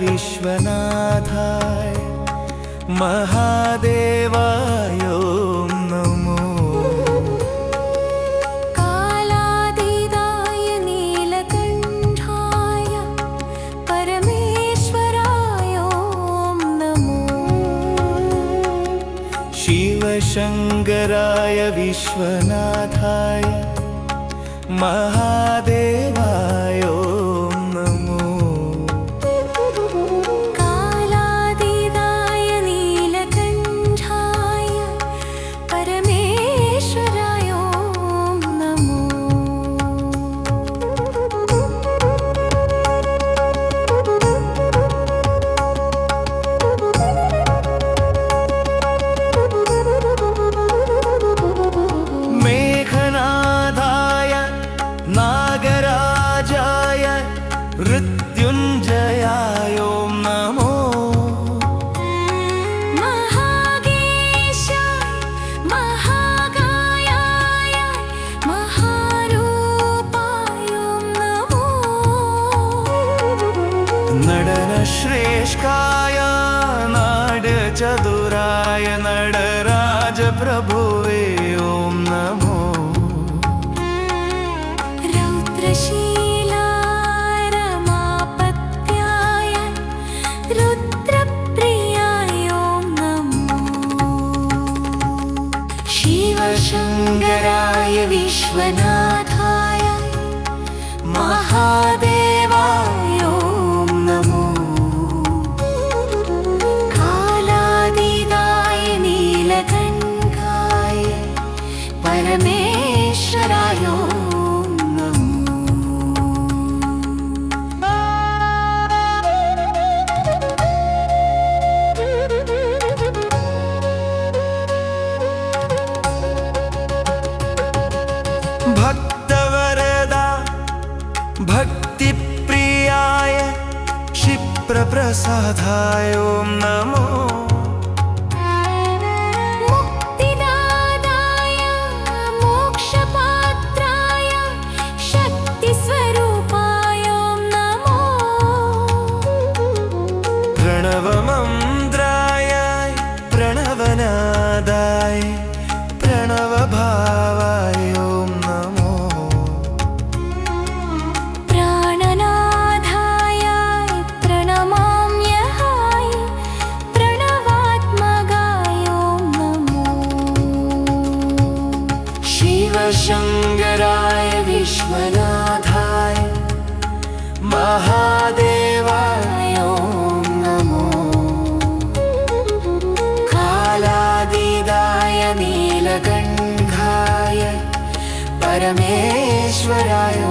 विश्वनाथाय महादेवाय नमो। कालातीताय नीलकण्ठाय परमेश्वराय नमो। शिवशङ्कराय विश्वनाथाय महादेवाय मृत्युञ्जयाय नमो महागेशाय महारूपाय नमो। नडनश्रेष्ठाय नाडचतुराय नडराजप्रभुवे ॐ नमो। रौद्रशीलाय शिवशङ्कराय विश्वनाथाय महादेवाय ॐ नमो। कालातीताय नीलकण्ठाय परमेश्वराय भक्तवरदा भक्तिप्रियाय क्षिप्रप्रसादाय ॐ नमो। मुक्तिदाताय मोक्षपात्राय शक्तिस्वरूपाय ॐ नमो। प्रणवमन्द्राय प्रणवनादाय शिवशङ्कराय विश्वनाथाय महादेवाय नमो। कालादिदाय नीलकण्ठाय परमेश्वराय